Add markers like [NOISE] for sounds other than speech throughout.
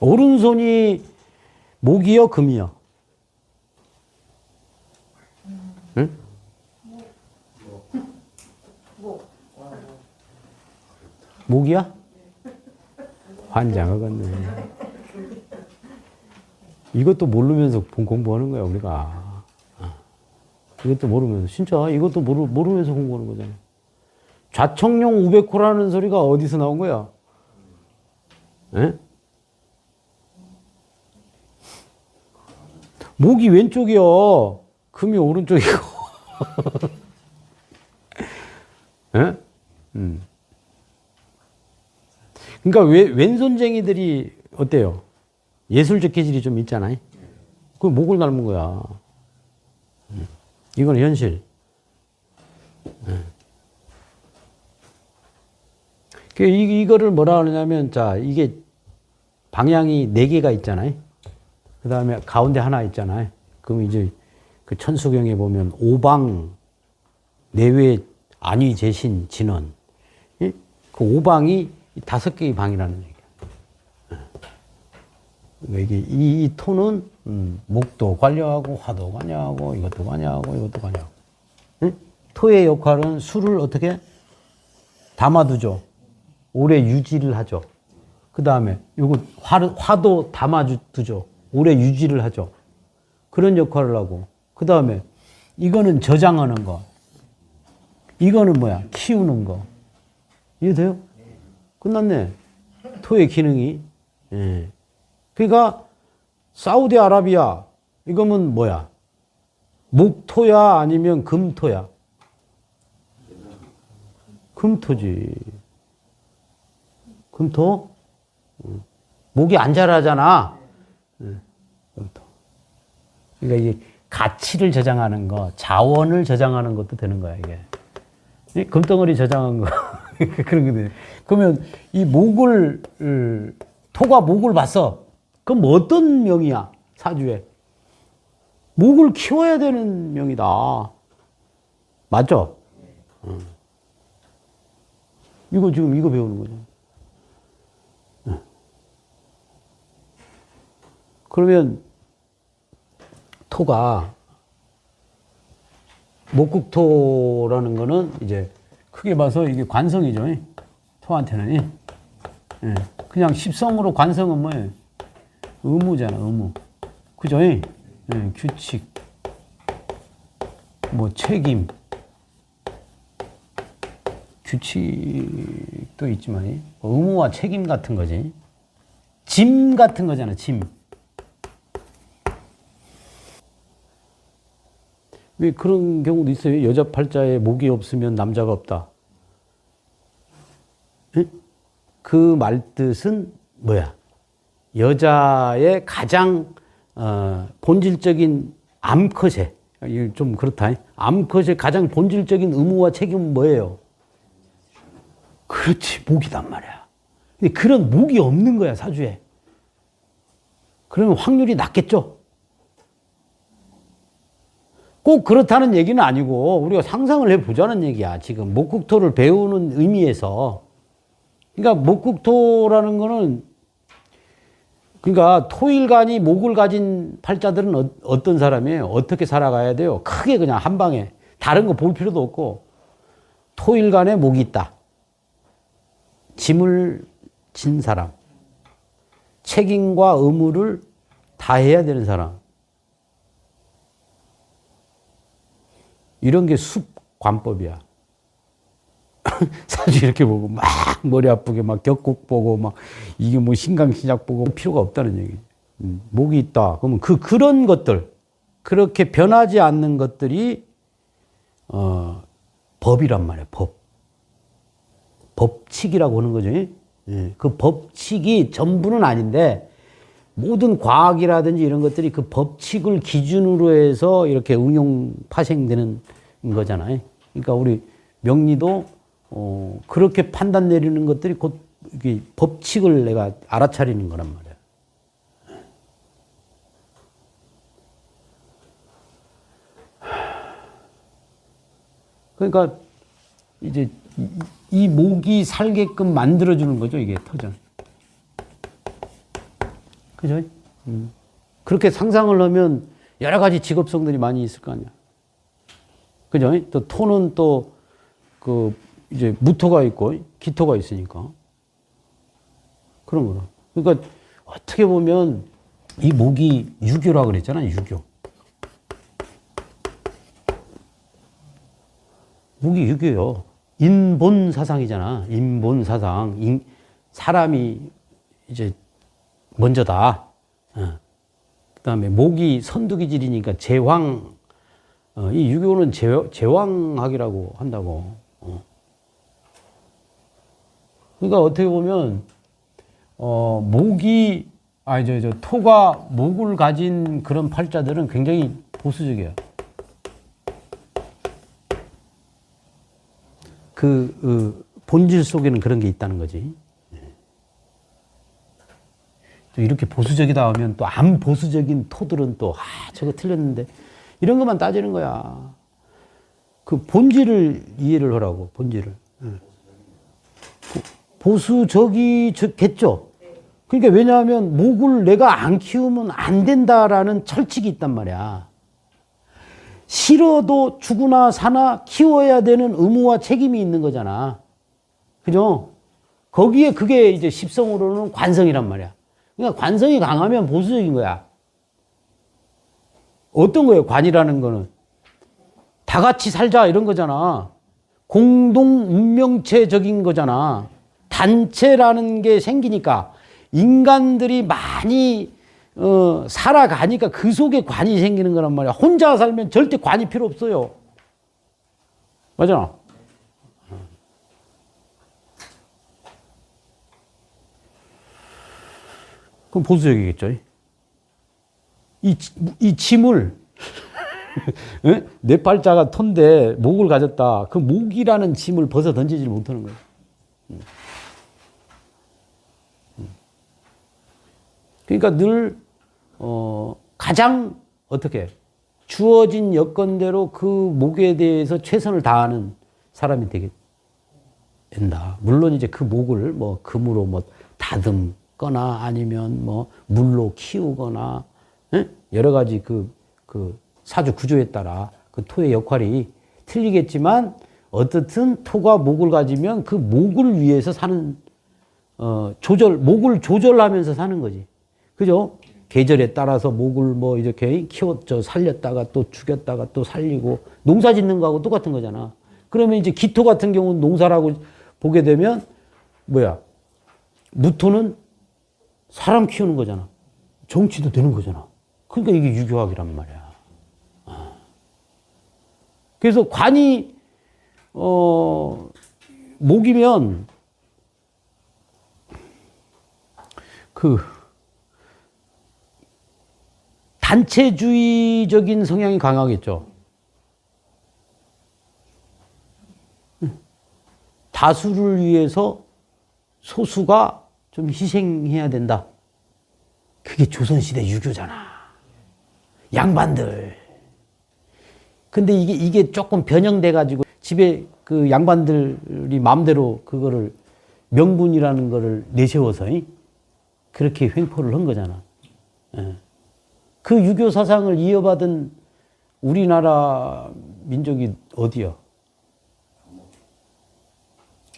오른손이 목이요, 금이요? 응? 목이야? 환장하겠네. 이것도 모르면서 본- 공부하는 거야, 우리가. 어. 이것도 모르면서. 진짜 이것도 모르, 모르면서 공부하는 거잖아. 좌청룡 우백호라는 소리가 어디서 나온 거야? 예? 목이 왼쪽이요. 금이 오른쪽이고. [LAUGHS] 예? 음. 그러니까 왜, 왼손쟁이들이 어때요? 예술적 기질이 좀 있잖아요. 그 목을 닮은 거야. 음. 이건 현실. 예. 그 이, 이거를 뭐라 하느냐면 자 이게 방향이 네 개가 있잖아요. 그 다음에 가운데 하나 있잖아요. 그럼 이제 그 천수경에 보면 오방 내외 안위 재신 진원 이? 그 오방이 다섯 개의 방이라는 얘기야. 그러니까 이게 이, 이 토는 음, 목도 관여하고 화도 관여하고 이것도 관여하고 이것도 관여하고 응? 토의 역할은 술을 어떻게 담아두죠. 오래 유지를 하죠. 그 다음에 요거 화, 화도 담아두죠. 오래 유지를 하죠. 그런 역할을 하고 그 다음에 이거는 저장하는 거. 이거는 뭐야? 키우는 거. 이해돼요? 끝났네. 토의 기능이. 예. 그러니까 사우디아라비아 이거면 뭐야? 목토야 아니면 금토야? 금토지. 금토? 응. 목이 안 자라잖아. 그러니까 이게 가치를 저장하는 거, 자원을 저장하는 것도 되는 거야, 이게. 이 금덩어리 저장한 거. [LAUGHS] 그런 게 돼. 그러면 이 목을, 을, 토가 목을 봤어. 그럼 뭐 어떤 명이야, 사주에? 목을 키워야 되는 명이다. 맞죠? 응. 이거 지금 이거 배우는 거죠. 그러면 토가 목국토라는 거는 이제 크게 봐서 이게 관성이죠. 토한테는. 예. 그냥 십성으로 관성은 뭐예요? 의무잖아, 의무. 그죠? 예. 규칙, 뭐 책임, 규칙도 있지만 의무와 책임 같은 거지. 짐 같은 거잖아, 짐. 왜 그런 경우도 있어요? 여자 팔자에 목이 없으면 남자가 없다. 응? 그 말 뜻은 뭐야? 여자의 가장 어, 본질적인 이거 좀 그렇다. 암컷의 가장 본질적인 의무와 책임은 뭐예요? 그렇지 목이단 말이야. 근데 그런 목이 없는 거야 사주에. 그러면 확률이 낮겠죠. 꼭 그렇다는 얘기는 아니고 우리가 상상을 해보자는 얘기야. 지금 목국토를 배우는 의미에서. 그러니까 목국토라는 거는 그러니까 토일간이 목을 가진 팔자들은 어, 떤 사람이에요? 어떻게 살아가야 돼요? 크게 그냥 한 방에 다른 거 볼 필요도 없고 토일간에 목이 있다. 짐을 진 사람. 책임과 의무를 다 해야 되는 사람. 이런 게 숲관법이야. [LAUGHS] 사실 이렇게 보고 막 머리 아프게 막 격국 보고 막 이게 뭐 신강신약 보고 필요가 없다는 얘기. 음, 목이 있다. 그러면 그 그런 것들 그렇게 변하지 않는 것들이 어 법이란 말이야. 법. 법칙이라고 하는 거죠. 예. 그 법칙이 전부는 아닌데 모든 과학이라든지 이런 것들이 그 법칙을 기준으로 해서 이렇게 응용 파생되는 거잖아요. 그러니까 우리 명리도 어, 그렇게 판단 내리는 것들이 곧 법칙을 내가 알아차리는 거란 말이야. 그러니까 이제 이, 이 목이 살게끔 만들어주는 거죠, 이게 터전. 그죠? 음. 그렇게 상상을 하면 여러 가지 직업성들이 많이 있을 거 아니야. 그죠? 또 토는 또 그 이제 무토가 있고 기토가 있으니까 그런 거로. 그러니까 어떻게 보면 이 목이 유교라 그랬잖아, 유교. 목이 유교요. 인본 사상이잖아. 인본 사상. 인, 사람이 이제 먼저다. 어. 그 다음에 목이 선두기질이니까 제왕. 어, 이 유교는 제, 제왕학이라고 한다고. 어. 그러니까 어떻게 보면 어, 목이 아니 저, 저 토가 목을 가진 그런 팔자들은 굉장히 보수적이야. 그, 그 본질 속에는 그런 게 있다는 거지. 또 이렇게 보수적이다 하면 또 안 보수적인 토들은 또, 아, 저거 틀렸는데. 이런 것만 따지는 거야. 그 본질을 이해를 하라고, 본질을. 보수적이겠죠? 그러니까 왜냐하면 목을 내가 안 키우면 안 된다라는 철칙이 있단 말이야. 싫어도 죽으나 사나 키워야 되는 의무와 책임이 있는 거잖아. 그죠? 거기에 그게 이제 십성으로는 관성이란 말이야. 그러니까 관성이 강하면 보수적인 거야. 어떤 거예요? 관이라는 거는. 다 같이 살자 이런 거잖아. 공동 운명체적인 거잖아. 단체라는 게 생기니까 인간들이 많이 어, 살아가니까 그 속에 관이 생기는 거란 말이야. 혼자 살면 절대 관이 필요 없어요. 맞아? 그럼 보수적이겠죠. 이, 이 짐을 예? 내 팔자가 톤데 목을 가졌다. 그 목이라는 짐을 벗어 던지지 못하는 거예요. 그러니까 늘 어, 가장 어떻게 주어진 여건대로 그 목에 대해서 최선을 다하는 사람이 되게 된다. 물론 이제 그 목을 뭐 금으로 뭐 다듬거나 아니면 뭐 물로 키우거나 예? 여러 가지 그, 그 사주 구조에 따라 그 토의 역할이 틀리겠지만 어떻든 토가 목을 가지면 그 목을 위해서 사는 어, 조절 목을 조절하면서 사는 거지. 그죠? 계절에 따라서 목을 뭐 이렇게 키웠죠. 살렸다가 또 죽였다가 또 살리고 농사 짓는 거하고 똑같은 거잖아. 그러면 이제 기토 같은 경우는 농사라고 보게 되면 뭐야? 무토는 사람 키우는 거잖아. 정치도 되는 거잖아. 그러니까 이게 유교학이란 말이야. 아. 그래서 관이 어 목이면 그 단체주의적인 성향이 강하겠죠. 다수를 위해서 소수가 좀 희생해야 된다. 그게 조선시대 유교잖아. 양반들. 근데 이게, 이게 조금 변형돼가지고 집에 그 양반들이 마음대로 그거를 명분이라는 거를 내세워서 그렇게 횡포를 한 거잖아. 예. 그 유교 사상을 이어받은 우리나라 민족이 어디야?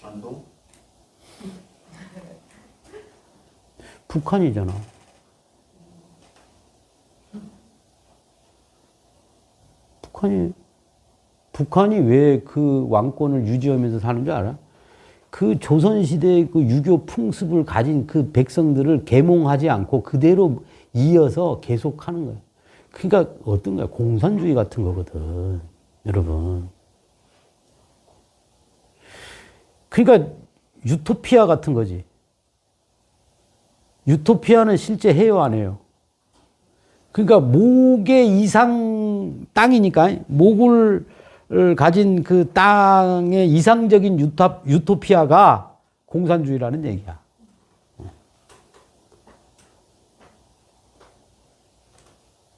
안동? 북한이잖아. 북한이 북한이 왜 그 왕권을 유지하면서 사는 줄 알아? 그 조선시대의 그 유교 풍습을 가진 그 백성들을 계몽하지 않고 그대로 이어서 계속 하는 거예요. 그러니까 어떤 거야? 공산주의 같은 거거든. 여러분. 그러니까 유토피아 같은 거지. 유토피아는 실제 해요, 안 해요? 그러니까 목의 이상 땅이니까 목을 가진 그 땅의 이상적인 유타, 유토피아가 공산주의라는 얘기야.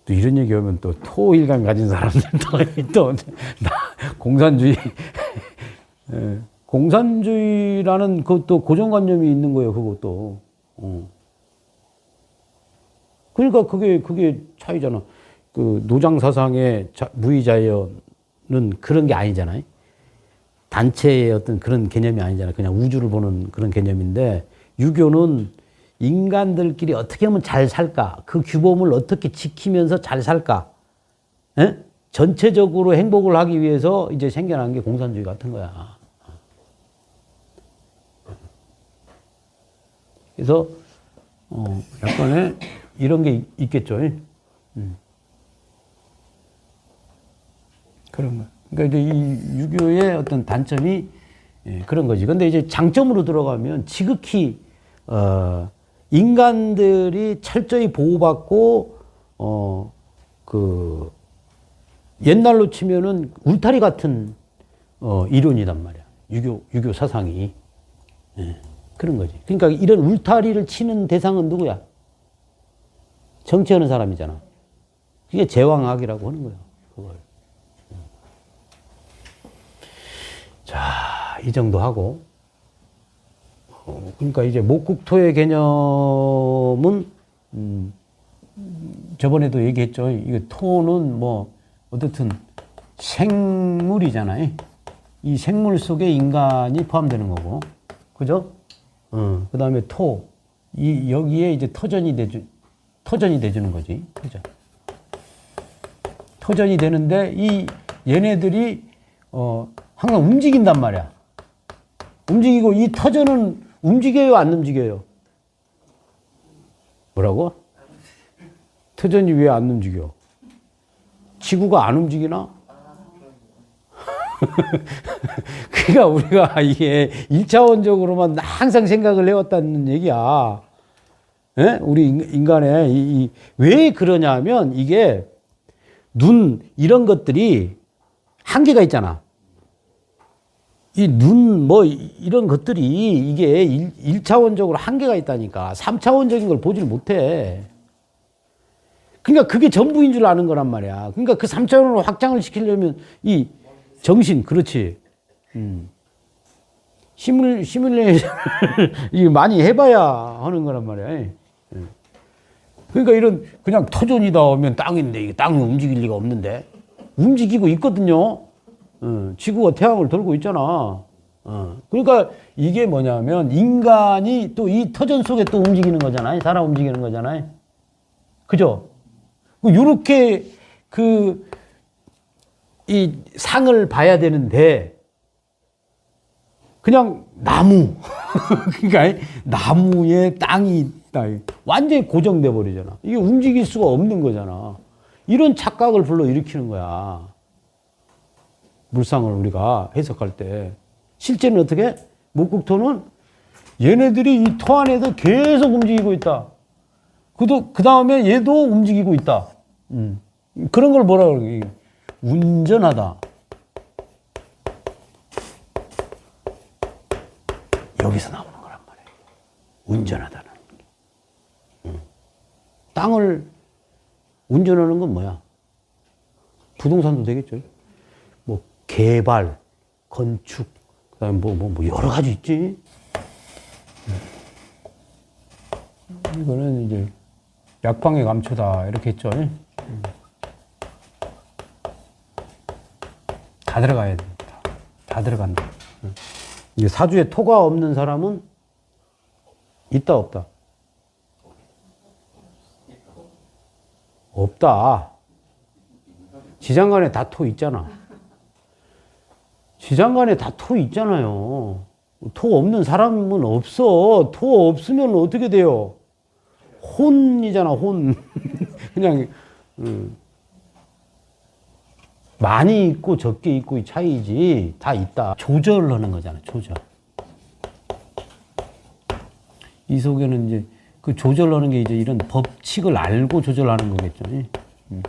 또 이런 얘기 하면 또 토일관 가진 사람들 또, 또 공산주의 예, 공산주의라는 그또 고정관념이 있는 거예요. 그것도. 어. 그러니까 그게 그게 차이잖아. 그 노장 사상의 자- 무의자유는 그런 게 아니잖아요. 단체의 어떤 그런 개념이 아니잖아요. 그냥 우주를 보는 그런 개념인데 유교는 인간들끼리 어떻게 하면 잘 살까? 그 규범을 어떻게 지키면서 잘 살까? 예? 전체적으로 행복을 하기 위해서 이제 생겨난 게 공산주의 같은 거야. 그래서 어, 약간의 이런 게 있- 있겠죠. 음. 그런 거. 그러니까 이제 이 유교의 어떤 단점이 예, 그런 거지. 근데 이제 장점으로 들어가면 지극히 어, 인간들이 철저히 보호받고 어, 그 옛날로 치면은 울타리 같은 어, 이론이단 말이야. 유교 유교 사상이 예, 그런 거지. 그러니까 이런 울타리를 치는 대상은 누구야? 정치하는 사람이잖아. 그게 제왕학이라고 하는 거야. 그걸. 자, 이 정도 하고. 어, 그러니까 이제 목국토의 개념은, 음, 저번에도 얘기했죠. 이게 토는 뭐, 어떻든 생물이잖아요. 이 생물 속에 인간이 포함되는 거고. 그죠? 어, 그 다음에 토. 이, 여기에 이제 터전이 되주, 터전이 돼주는 거지. 터전. 터전이 되는데, 이, 얘네들이, 어, 항상 움직인단 말이야. 움직이고, 이 터전은 움직여요, 안 움직여요? 뭐라고? 터전이 왜 안 움직여? 지구가 안 움직이나? [LAUGHS] 그러니까 우리가 이게 일차원적으로만 항상 생각을 해왔다는 얘기야. 예? 우리 인- 인간의 이, 이- 왜 그러냐면 이게 눈 이런 것들이 한계가 있잖아. 이 눈 뭐 이런 것들이 이게 일, 일차원적으로 한계가 있다니까. 삼차원적인 걸 보질 못해. 그러니까 그게 전부인 줄 아는 거란 말이야. 그러니까 그 3차원으로 확장을 시키려면 이 정신, 그렇지. 음. 시뮬, 시뮬레이션을 [LAUGHS] 많이 해봐야 하는 거란 말이야. 예. 그러니까 이런 그냥 터전이다 하면 땅인데 이게 땅이 움직일 리가 없는데 움직이고 있거든요. 어, 지구가 태양을 돌고 있잖아. 어, 그러니까 이게 뭐냐면 인간이 또 이 터전 속에 또 움직이는 거잖아요. 살아 움직이는 거잖아요. 그죠? 요렇게 그, 이 상을 봐야 되는데, 그냥 나무. [LAUGHS] 그러니까 나무에 땅이 있다. 완전히 고정돼 버리잖아. 이게 움직일 수가 없는 거잖아. 이런 착각을 불러 일으키는 거야. 물상을 우리가 해석할 때. 실제는 어떻게? 목국토는 얘네들이 이 토 안에서 계속 움직이고 있다. 그도 그 다음에 얘도 움직이고 있다. 음. 그런 걸 뭐라 그러게? 운전하다. 여기서 나오는 거란 말이에요. 운전하다는. 땅을 운전하는 건 뭐야? 부동산도 되겠죠. 뭐 개발, 건축, 그다음에 뭐 뭐 뭐 여러 가지 있지. 음. 이거는 이제 약방의 감초다 이렇게 했죠. 음. 다 들어가야 돼. 다, 다 들어간다. 음. 사주에 토가 없는 사람은 있다 없다. 없다. 지장간에 다 토 있잖아. 지장간에 다 토 있잖아요. 토 없는 사람은 없어. 토 없으면 어떻게 돼요? 혼이잖아, 혼. [LAUGHS] 그냥, 음. 많이 있고 적게 있고 이 차이지. 다 있다. 조절하는 거잖아, 조절. 이 속에는 이제 그 조절하는 게 이제 이런 법칙을 알고 조절하는 거겠죠. 음.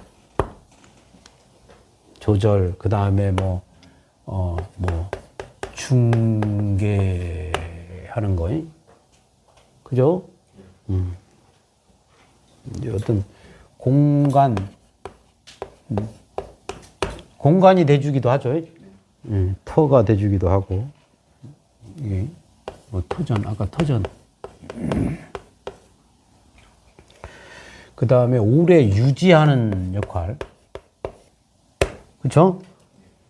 조절, 그 다음에 뭐, 어, 뭐, 중계하는 거. 그죠? 음. 어떤 공간, 음, 공간이 돼주기도 하죠. 음, 터가 돼주기도 하고. 이게, 뭐, 터전, 아까 터전. 그 다음에 오래 유지하는 역할. 그쵸?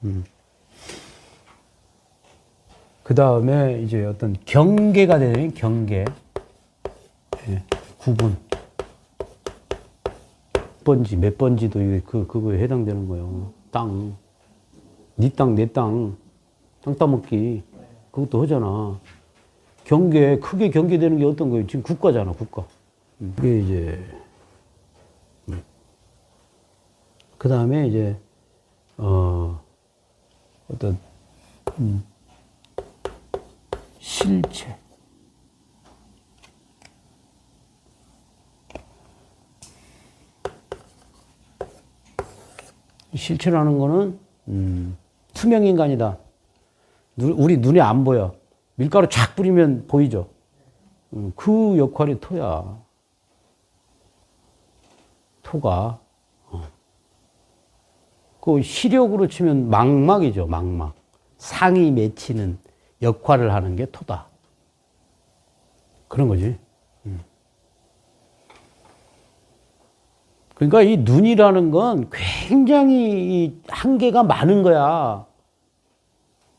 음. 그 다음에 이제 어떤 경계가 되는 경계. 예, 구분. 몇 번지, 몇 번지도 그, 그거에 해당되는 거예요. 땅. 네 땅, 내 땅. 땅 따먹기. 그것도 하잖아. 경계, 크게 경계되는 게 어떤 거예요? 지금 국가잖아, 국가. 음, 그게 이제, 그 다음에 이제, 어, 어떤, 음, 실체. 실체라는 거는, 음, 투명 인간이다. 누- 우리 눈에 안 보여. 밀가루 쫙 뿌리면 보이죠? 음, 그 역할이 토야. 토가. 어. 그 시력으로 치면 망막이죠, 망막. 상이 맺히는 역할을 하는 게 토다. 그런 거지. 음. 그러니까 이 눈이라는 건 굉장히 이 한계가 많은 거야.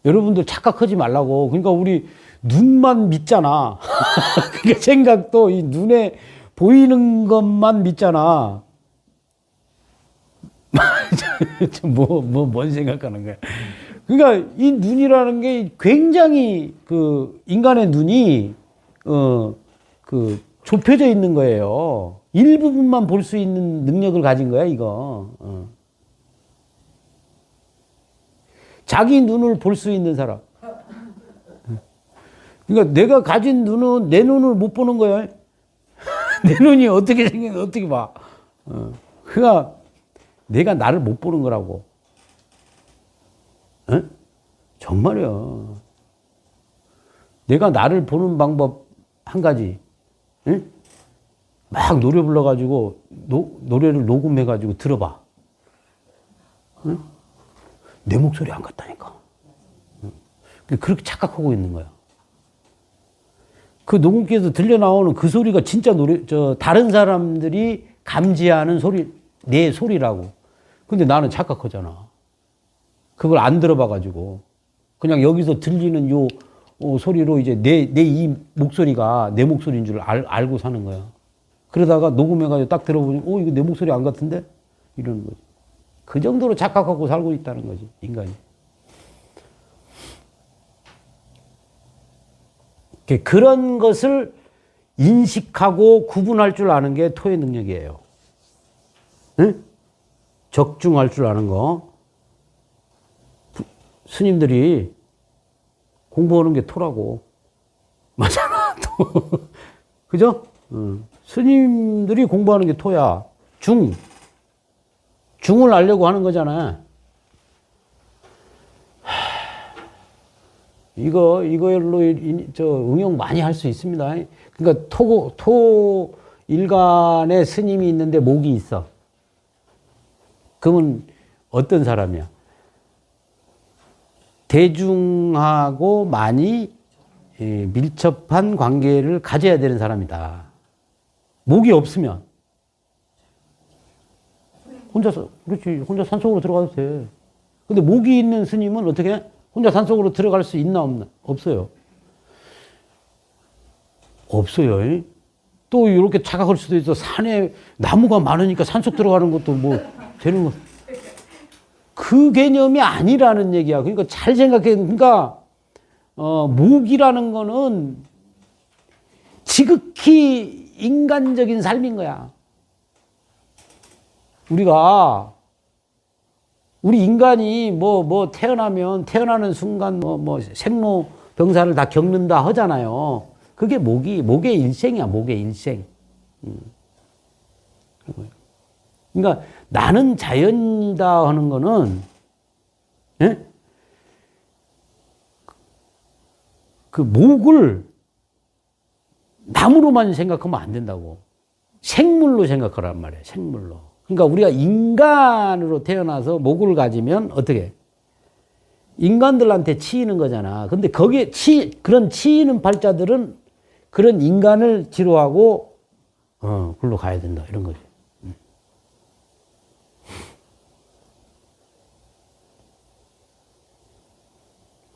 여러분들 착각하지 말라고. 그러니까 우리 눈만 믿잖아. [LAUGHS] 그러니까 생각도 이 눈에 보이는 것만 믿잖아. [LAUGHS] 뭐, 뭐, 뭔 생각하는 거야. 그러니까 이 눈이라는 게 굉장히 그 인간의 눈이, 어, 그 좁혀져 있는 거예요. 일부분만 볼 수 있는 능력을 가진 거야, 이거. 어. 자기 눈을 볼 수 있는 사람. 그러니까 내가 가진 눈은 내 눈을 못 보는 거야. [LAUGHS] 내 눈이 어떻게 생겼는지 어떻게 봐. 어. 그러니까 내가 나를 못 보는 거라고. 어? 정말이야. 내가 나를 보는 방법 한 가지. 응? 막 노래 불러가지고 노, 노래를 녹음해가지고 들어봐. 응? 내 목소리 안 같다니까. 응? 그렇게 착각하고 있는 거야. 그 녹음기에서 들려 나오는 그 소리가 진짜 노래, 저, 다른 사람들이 감지하는 소리, 내 소리라고. 근데 나는 착각하잖아. 그걸 안 들어봐가지고. 그냥 여기서 들리는 요 어, 소리로 이제 내, 내 이 목소리가 내 목소리인 줄 알, 알고 사는 거야. 그러다가 녹음해가지고 딱 들어보니, 어, 이거 내 목소리 안 같은데? 이러는 거지. 그 정도로 착각하고 살고 있다는 거지, 인간이. 그런 것을 인식하고 구분할 줄 아는 게 토의 능력이에요. 응? 적중할 줄 아는 거. 스님들이 공부하는 게 토라고. 맞잖아, 토. 그죠? 응. 스님들이 공부하는 게 토야. 중. 중을 알려고 하는 거잖아. [SIGHS] 이거, 이거로 인- 저 응용 많이 할 수 있습니다. 그러니까 토, 토 일간에 스님이 있는데 목이 있어. 그러면 어떤 사람이야? 대중하고 많이 예, 밀접한 관계를 가져야 되는 사람이다. 목이 없으면 혼자서 그렇지 혼자 산속으로 들어가도 돼. 근데 목이 있는 스님은 어떻게 혼자 산속으로 들어갈 수 있나 없나 없어요. 없어요. 또 이렇게 착각할 수도 있어. 산에 나무가 많으니까 산속 들어가는 것도 뭐 되는 거. 그 개념이 아니라는 얘기야. 그러니까 잘 생각해. 그러니까 어, 목이라는 거는 지극히 인간적인 삶인 거야. 우리가 우리 인간이 뭐뭐 태어나면 태어나는 순간 뭐뭐 생로병사를 다 겪는다 하잖아요. 그게 목이 목의 일생이야. 목의 일생. 음. 그러니까 나는 자연이다 하는 거는 예? 그 목을 나무로만 생각하면 안 된다고. 생물로 생각하란 말이에요. 생물로. 그러니까 우리가 인간으로 태어나서 목을 가지면 어떻게? 인간들한테 치이는 거잖아. 근데 거기에 치, 그런 치이는 팔자들은 그런 인간을 지루하고 어, 굴러 가야 된다 이런 거지. 음.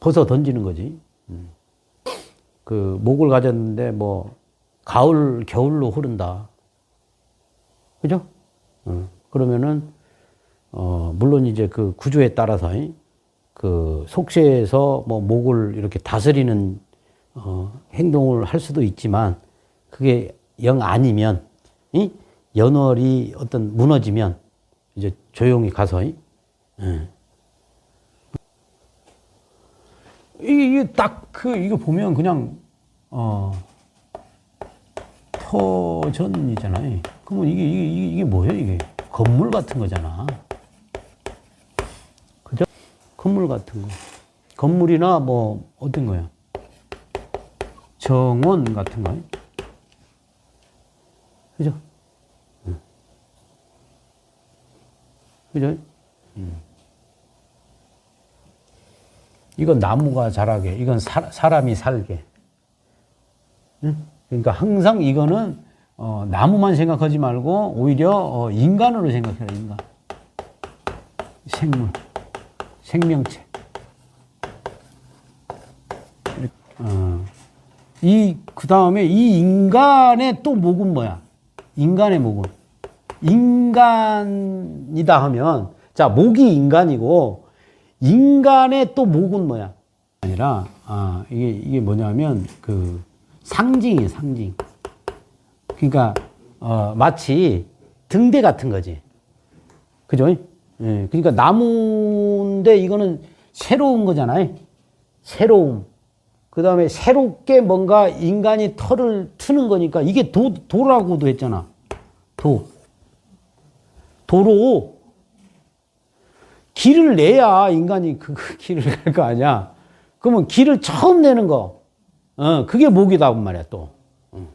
벗어 던지는 거지. 음. 그 목을 가졌는데 뭐 가을 겨울로 흐른다. 그죠? 어, 그러면은 어, 물론 이제 그 구조에 따라서 그 속세에서 뭐 목을 이렇게 다스리는 어 행동을 할 수도 있지만 그게 영 아니면 이 연월이 어떤 무너지면 이제 조용히 가서 이, 예. 이게 딱 그 이거 보면 그냥 어 터전이잖아요. 그러면 이게 이게, 이게 뭐예요? 이게 건물 같은 거잖아. 그죠? 건물 같은 거. 건물이나 뭐 어떤 거야? 정원 같은 거. 그죠? 응. 그죠? 음. 이건 나무가 자라게, 이건 사, 사람이 살게. 응? 그러니까 항상 이거는 어, 나무만 생각하지 말고 오히려 어, 인간으로 생각해라, 인간. 생물, 생명체. 어. 이, 그 다음에 이 인간의 또 목은 뭐야? 인간의 목은. 인간이다 하면, 자, 목이 인간이고, 인간의 또 목은 뭐야? 아니라, 아, 이게, 이게 뭐냐면, 그, 상징이에요, 상징. 그러니까, 어, 마치 등대 같은 거지. 그죠? 예, 그러니까 나무인데 이거는 새로운 거잖아요. 새로움. 그 다음에 새롭게 뭔가 인간이 털을 트는 거니까 이게 도, 도라고도 했잖아. 도. 도로 길을 내야 인간이 그, 그 길을 갈 거 아니야. 그러면 길을 처음 내는 거. 어, 그게 목이다, 그 말이야, 또. 어.